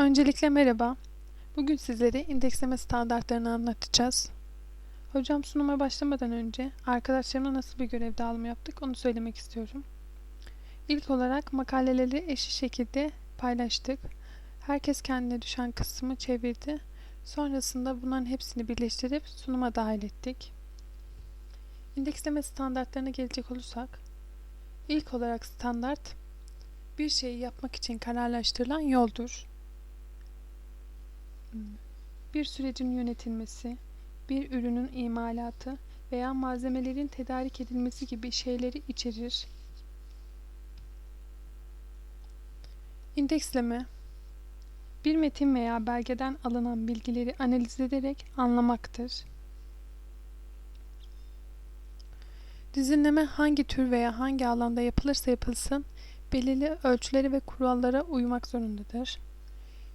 Öncelikle merhaba. Bugün sizlere indeksleme standartlarını anlatacağız. Hocam sunuma başlamadan önce arkadaşlarımla nasıl bir görev dağılımı yaptık onu söylemek istiyorum. İlk olarak makaleleri eşit şekilde paylaştık. Herkes kendine düşen kısmı çevirdi. Sonrasında bunların hepsini birleştirip sunuma dahil ettik. İndeksleme standartlarına gelecek olursak, ilk olarak standart bir şeyi yapmak için kararlaştırılan yoldur. Bir sürecin yönetilmesi, bir ürünün imalatı veya malzemelerin tedarik edilmesi gibi şeyleri içerir. İndeksleme bir metin veya belgeden alınan bilgileri analiz ederek anlamaktır. Dizinleme hangi tür veya hangi alanda yapılırsa yapılsın belirli ölçülere ve kurallara uymak zorundadır.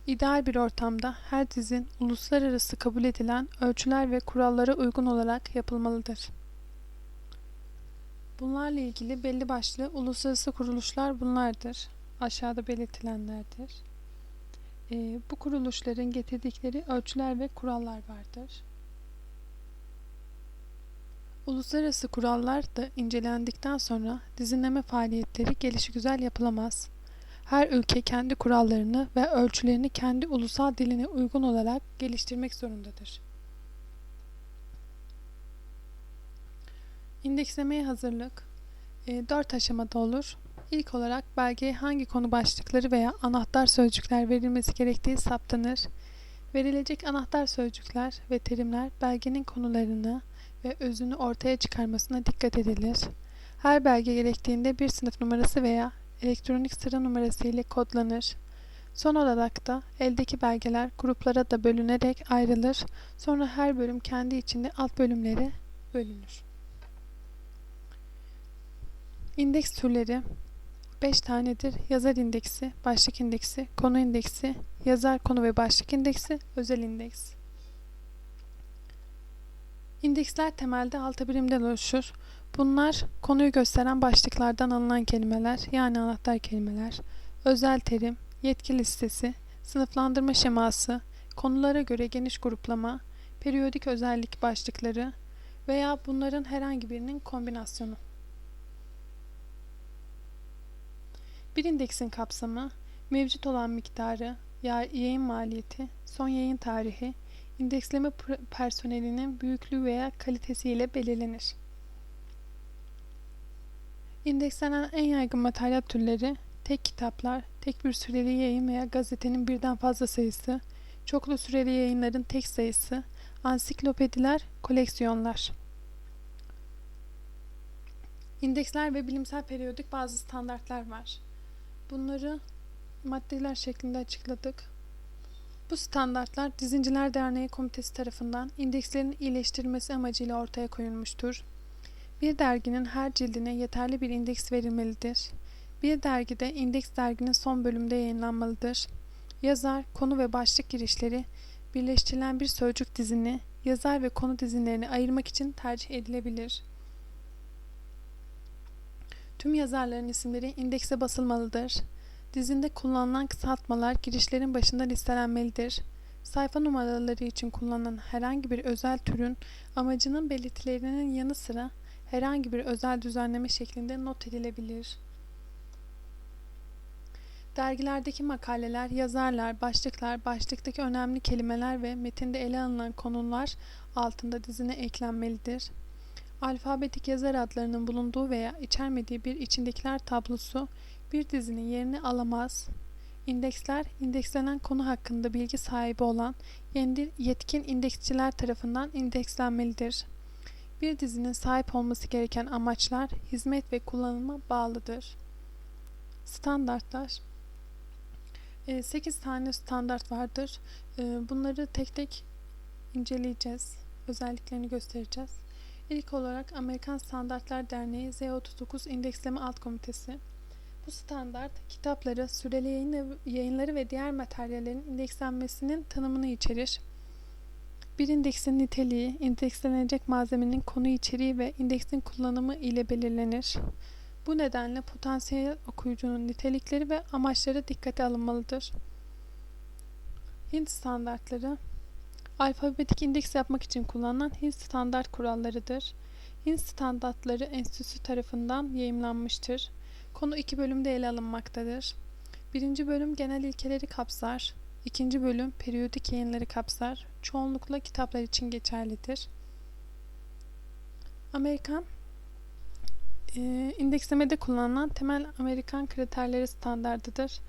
İdeal bir ortamda her dizin uluslararası kabul edilen ölçüler ve kurallara uygun olarak yapılmalıdır. Bunlarla ilgili belli başlı uluslararası kuruluşlar bunlardır. Aşağıda belirtilenlerdir. E, bu kuruluşların getirdikleri ölçüler ve kurallar vardır. Uluslararası kurallar da incelendikten sonra dizinleme faaliyetleri gelişigüzel yapılamaz. Her ülke kendi kurallarını ve ölçülerini kendi ulusal diline uygun olarak geliştirmek zorundadır. İndekslemeye hazırlık e, 4 aşamada olur. İlk olarak belgeye hangi konu başlıkları veya anahtar sözcükler verilmesi gerektiği saptanır. Verilecek anahtar sözcükler ve terimler belgenin konularını ve özünü ortaya çıkarmasına dikkat edilir. Her belge gerektiğinde bir sınıf numarası veya elektronik sıra numarası ile kodlanır. Son olarak da eldeki belgeler gruplara da bölünerek ayrılır. Sonra her bölüm kendi içinde alt bölümlere bölünür. İndeks türleri 5 tanedir. Yazar indeksi, başlık indeksi, konu indeksi, yazar konu ve başlık indeksi, özel indeks. İndeksler temelde altı birimden oluşur. Bunlar konuyu gösteren başlıklardan alınan kelimeler yani anahtar kelimeler, özel terim, yetki listesi, sınıflandırma şeması, konulara göre geniş gruplama, periyodik özellik başlıkları veya bunların herhangi birinin kombinasyonu. Bir indeksin kapsamı, mevcut olan miktarı, yayın maliyeti, son yayın tarihi, indeksleme personelinin büyüklüğü veya kalitesi ile belirlenir. İndekslenen en yaygın materyal türleri tek kitaplar, tek bir süreli yayın veya gazetenin birden fazla sayısı, çoklu süreli yayınların tek sayısı, ansiklopediler, koleksiyonlar. İndeksler ve bilimsel periyodik bazı standartlar var. Bunları maddeler şeklinde açıkladık. Bu standartlar Dizinciler Derneği Komitesi tarafından indekslerin iyileştirilmesi amacıyla ortaya koyulmuştur. Bir derginin her cildine yeterli bir indeks verilmelidir. Bir dergide indeks derginin son bölümde yayınlanmalıdır. Yazar, konu ve başlık girişleri birleştirilen bir sözcük dizini, yazar ve konu dizinlerini ayırmak için tercih edilebilir. Tüm yazarların isimleri indekse basılmalıdır. Dizinde kullanılan kısaltmalar girişlerin başında listelenmelidir. Sayfa numaraları için kullanılan herhangi bir özel türün amacının belirtilerinin yanı sıra herhangi bir özel düzenleme şeklinde not edilebilir. Dergilerdeki makaleler, yazarlar, başlıklar, başlıktaki önemli kelimeler ve metinde ele alınan konular altında dizine eklenmelidir. Alfabetik yazar adlarının bulunduğu veya içermediği bir içindekiler tablosu bir dizinin yerini alamaz. İndeksler, indekslenen konu hakkında bilgi sahibi olan yetkin indeksçiler tarafından indekslenmelidir. Bir dizinin sahip olması gereken amaçlar, hizmet ve kullanıma bağlıdır. Standartlar 8 e, tane standart vardır. E, bunları tek tek inceleyeceğiz. Özelliklerini göstereceğiz. İlk olarak Amerikan Standartlar Derneği Z39 İndeksleme Alt Komitesi. Bu standart kitapları, süreli yayınları ve diğer materyallerin indekslenmesinin tanımını içerir. Bir indeksin niteliği, indekslenecek malzemenin konu içeriği ve indeksin kullanımı ile belirlenir. Bu nedenle potansiyel okuyucunun nitelikleri ve amaçları dikkate alınmalıdır. Hint standartları alfabetik indeks yapmak için kullanılan Hint standart kurallarıdır. Hint standartları enstitüsü tarafından yayımlanmıştır. Konu iki bölümde ele alınmaktadır. Birinci bölüm genel ilkeleri kapsar. İkinci bölüm periyodik yayınları kapsar. Çoğunlukla kitaplar için geçerlidir. Amerikan e, indekslemede kullanılan temel Amerikan kriterleri standardıdır.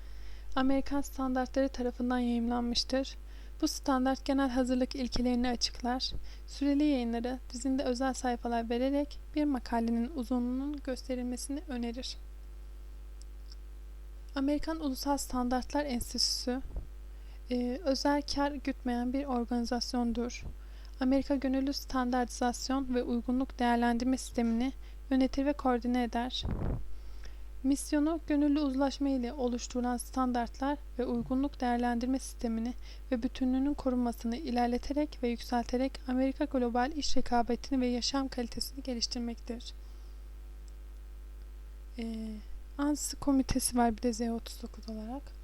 Amerikan standartları tarafından yayımlanmıştır. Bu standart genel hazırlık ilkelerini açıklar. Süreli yayınları dizinde özel sayfalar vererek bir makalenin uzunluğunun gösterilmesini önerir. Amerikan Ulusal Standartlar Enstitüsü e, özel kar gütmeyen bir organizasyondur. Amerika Gönüllü Standartizasyon ve Uygunluk Değerlendirme Sistemini yönetir ve koordine eder. Misyonu gönüllü uzlaşma ile oluşturulan standartlar ve uygunluk değerlendirme sistemini ve bütünlüğünün korunmasını ilerleterek ve yükselterek Amerika global iş rekabetini ve yaşam kalitesini geliştirmektir. Ee, ANSI komitesi var bir de Z39 olarak.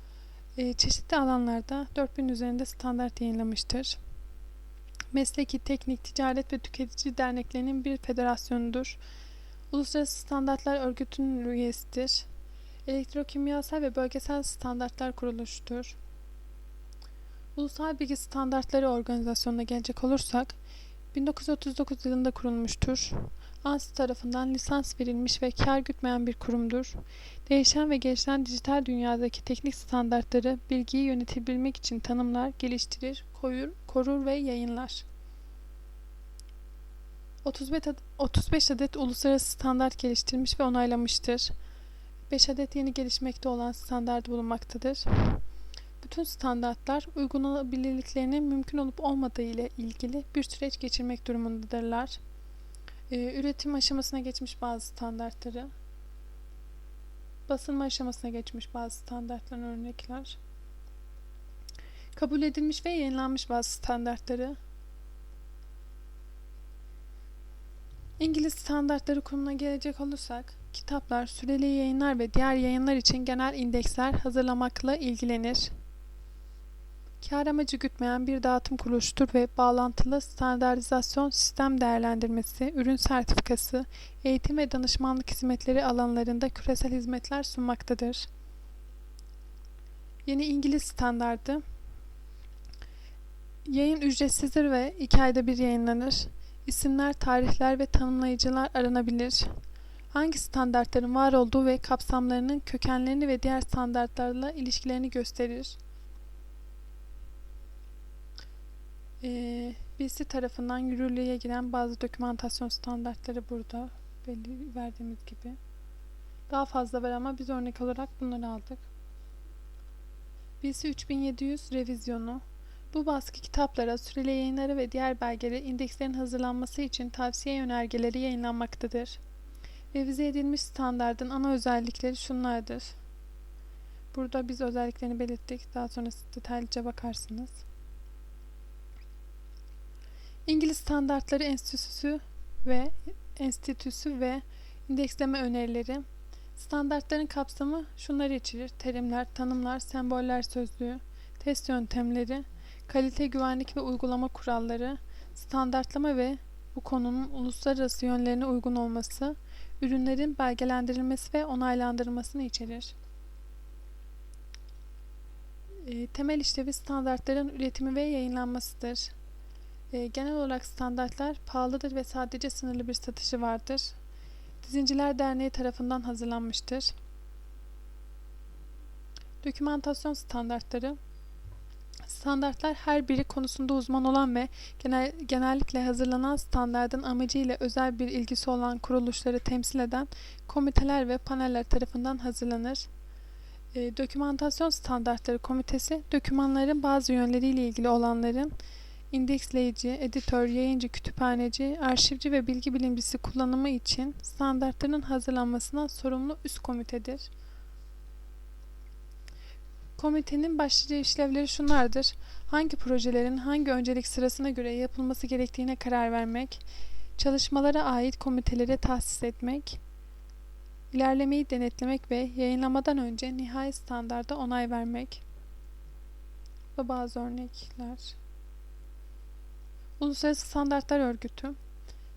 Ee, çeşitli alanlarda 4000 üzerinde standart yayınlamıştır. Mesleki, teknik, ticaret ve tüketici derneklerinin bir federasyonudur. Uluslararası Standartlar Örgütü'nün üyesidir. Elektrokimyasal ve Bölgesel Standartlar Kuruluşu'dur. Ulusal Bilgi Standartları Organizasyonu'na gelecek olursak, 1939 yılında kurulmuştur. ANSI tarafından lisans verilmiş ve kar gütmeyen bir kurumdur. Değişen ve gelişen dijital dünyadaki teknik standartları bilgiyi yönetebilmek için tanımlar, geliştirir, koyur, korur ve yayınlar. 35 adet, 35 adet uluslararası standart geliştirmiş ve onaylamıştır. 5 adet yeni gelişmekte olan standart bulunmaktadır. Bütün standartlar uygulanabilirliklerinin mümkün olup olmadığı ile ilgili bir süreç geçirmek durumundadırlar. Ee, üretim aşamasına geçmiş bazı standartları, basılma aşamasına geçmiş bazı standartların örnekler, kabul edilmiş ve yayınlanmış bazı standartları, İngiliz Standartları Kurumu'na gelecek olursak, kitaplar, süreli yayınlar ve diğer yayınlar için genel indeksler hazırlamakla ilgilenir. Kar amacı gütmeyen bir dağıtım kuruluştur ve bağlantılı standartizasyon sistem değerlendirmesi, ürün sertifikası, eğitim ve danışmanlık hizmetleri alanlarında küresel hizmetler sunmaktadır. Yeni İngiliz standardı Yayın ücretsizdir ve iki ayda bir yayınlanır. İsimler, tarihler ve tanımlayıcılar aranabilir. Hangi standartların var olduğu ve kapsamlarının kökenlerini ve diğer standartlarla ilişkilerini gösterir. Ee, birisi tarafından yürürlüğe giren bazı dokümantasyon standartları burada belli verdiğimiz gibi. Daha fazla var ama biz örnek olarak bunları aldık. Birisi 3700 revizyonu bu baskı kitaplara, süreli yayınları ve diğer belgelere indekslerin hazırlanması için tavsiye yönergeleri yayınlanmaktadır. Revize edilmiş standardın ana özellikleri şunlardır. Burada biz özelliklerini belirttik. Daha sonra detaylıca bakarsınız. İngiliz Standartları Enstitüsü ve Enstitüsü ve indeksleme önerileri Standartların kapsamı şunları içerir. Terimler, tanımlar, semboller sözlüğü, test yöntemleri, kalite, güvenlik ve uygulama kuralları, standartlama ve bu konunun uluslararası yönlerine uygun olması, ürünlerin belgelendirilmesi ve onaylandırılmasını içerir. E, temel işlevi standartların üretimi ve yayınlanmasıdır. E, genel olarak standartlar pahalıdır ve sadece sınırlı bir satışı vardır. Dizinciler Derneği tarafından hazırlanmıştır. Dokümantasyon standartları Standartlar her biri konusunda uzman olan ve genel, genellikle hazırlanan standardın amacıyla özel bir ilgisi olan kuruluşları temsil eden komiteler ve paneller tarafından hazırlanır. E, dokümantasyon standartları komitesi, dokümanların bazı yönleriyle ilgili olanların indeksleyici, editör, yayıncı, kütüphaneci, arşivci ve bilgi bilimcisi kullanımı için standartların hazırlanmasına sorumlu üst komitedir. Komitenin başlıca işlevleri şunlardır. Hangi projelerin hangi öncelik sırasına göre yapılması gerektiğine karar vermek, çalışmalara ait komitelere tahsis etmek, ilerlemeyi denetlemek ve yayınlamadan önce nihai standarda onay vermek. ve bazı örnekler. Uluslararası Standartlar Örgütü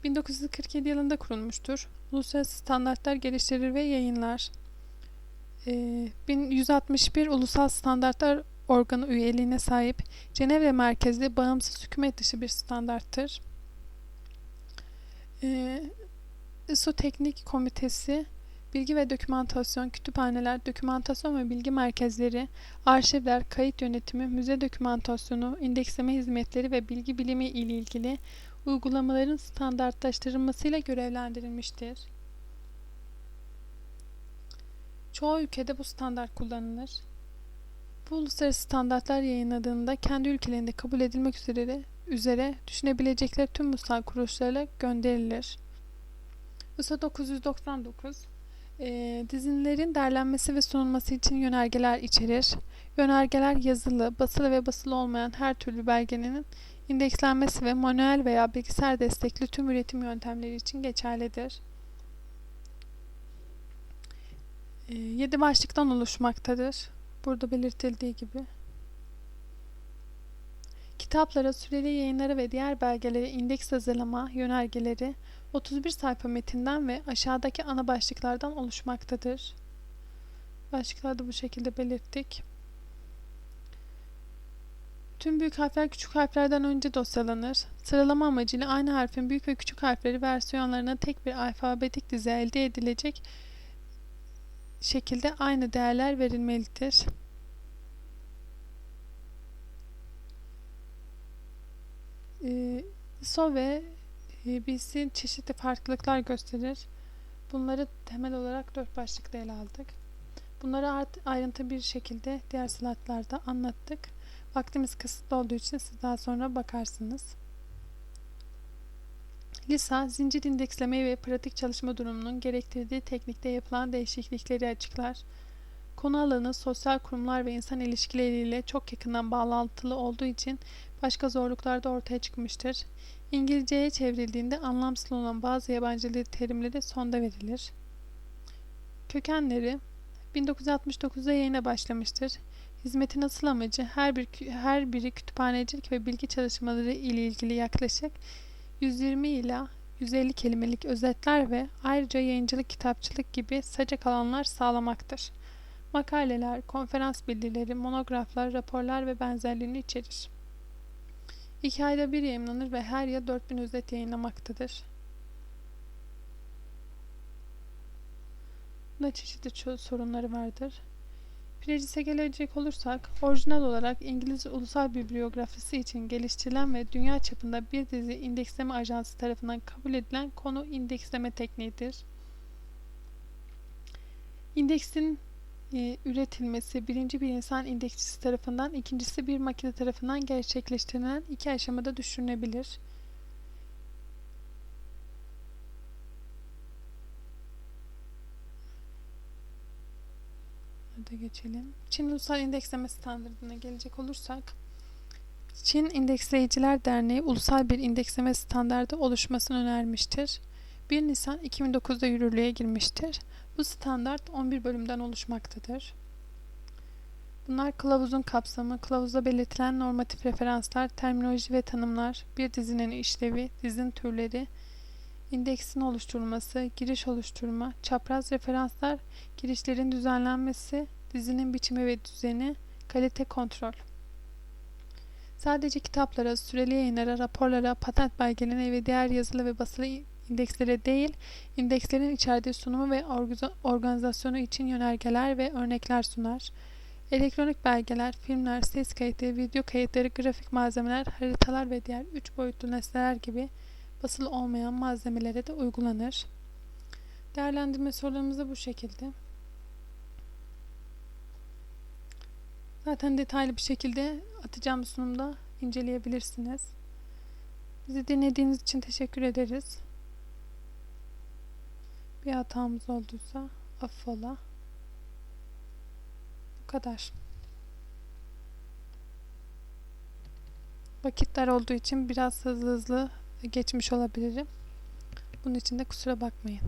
1947 yılında kurulmuştur. Uluslararası standartlar geliştirir ve yayınlar. Ee, 1161 Ulusal Standartlar Organı üyeliğine sahip Cenevre merkezli bağımsız hükümet dışı bir standarttır. Ee, ISO Teknik Komitesi Bilgi ve dokümantasyon, kütüphaneler, dokümantasyon ve bilgi merkezleri, arşivler, kayıt yönetimi, müze dokümantasyonu, indeksleme hizmetleri ve bilgi bilimi ile ilgili uygulamaların standartlaştırılmasıyla görevlendirilmiştir. Çoğu ülkede bu standart kullanılır. Bu uluslararası standartlar yayınladığında kendi ülkelerinde kabul edilmek üzere, üzere düşünebilecekleri tüm ulusal kuruluşlarla gönderilir. ISO 999 e, dizinlerin derlenmesi ve sunulması için yönergeler içerir. Yönergeler yazılı, basılı ve basılı olmayan her türlü belgenin indekslenmesi ve manuel veya bilgisayar destekli tüm üretim yöntemleri için geçerlidir. 7 başlıktan oluşmaktadır. Burada belirtildiği gibi. Kitaplara, süreli yayınlara ve diğer belgelere indeks hazırlama yönergeleri 31 sayfa metinden ve aşağıdaki ana başlıklardan oluşmaktadır. Başlıklarda bu şekilde belirttik. Tüm büyük harfler küçük harflerden önce dosyalanır. Sıralama amacıyla aynı harfin büyük ve küçük harfleri versiyonlarına tek bir alfabetik dizi elde edilecek şekilde aynı değerler verilmelidir. Ee, ISO ve BC çeşitli farklılıklar gösterir. Bunları temel olarak dört başlıkta ele aldık. Bunları ayrıntı bir şekilde diğer slaytlarda anlattık. Vaktimiz kısıtlı olduğu için siz daha sonra bakarsınız. LISA, zincir indekslemeyi ve pratik çalışma durumunun gerektirdiği teknikte yapılan değişiklikleri açıklar. Konu alanı sosyal kurumlar ve insan ilişkileriyle çok yakından bağlantılı olduğu için başka zorluklar da ortaya çıkmıştır. İngilizceye çevrildiğinde anlamsız olan bazı yabancı dil terimleri sonda verilir. Kökenleri 1969'da yayına başlamıştır. Hizmetin asıl amacı her bir her biri kütüphanecilik ve bilgi çalışmaları ile ilgili yaklaşık 120 ila 150 kelimelik özetler ve ayrıca yayıncılık, kitapçılık gibi sacak alanlar sağlamaktır. Makaleler, konferans bildirileri, monograflar, raporlar ve benzerlerini içerir. İki ayda bir yayınlanır ve her yıl 4000 özet yayınlamaktadır. Bunda çeşitli sorunları vardır. Precis'e gelecek olursak, orijinal olarak İngiliz Ulusal Bibliografisi için geliştirilen ve dünya çapında bir dizi indeksleme ajansı tarafından kabul edilen konu indeksleme tekniğidir. İndeksin e, üretilmesi birinci bir insan indeksçisi tarafından, ikincisi bir makine tarafından gerçekleştirilen iki aşamada düşünülebilir. Burada geçelim. Çin Ulusal İndeksleme Standartı'na gelecek olursak, Çin İndeksleyiciler Derneği ulusal bir indeksleme standardı oluşmasını önermiştir. 1 Nisan 2009'da yürürlüğe girmiştir. Bu standart 11 bölümden oluşmaktadır. Bunlar kılavuzun kapsamı, kılavuzda belirtilen normatif referanslar, terminoloji ve tanımlar, bir dizinin işlevi, dizin türleri, indeksin oluşturulması, giriş oluşturma, çapraz referanslar, girişlerin düzenlenmesi, dizinin biçimi ve düzeni, kalite kontrol. Sadece kitaplara, süreli yayınlara, raporlara, patent belgelerine ve diğer yazılı ve basılı indekslere değil, indekslerin içerdiği sunumu ve organizasyonu için yönergeler ve örnekler sunar. Elektronik belgeler, filmler, ses kayıtları, video kayıtları, grafik malzemeler, haritalar ve diğer üç boyutlu nesneler gibi basılı olmayan malzemelere de uygulanır. Değerlendirme sorularımız da bu şekilde. Zaten detaylı bir şekilde atacağım sunumda inceleyebilirsiniz. Bizi dinlediğiniz için teşekkür ederiz. Bir hatamız olduysa affola. Bu kadar. Vakitler olduğu için biraz hızlı hızlı geçmiş olabilirim. Bunun için de kusura bakmayın.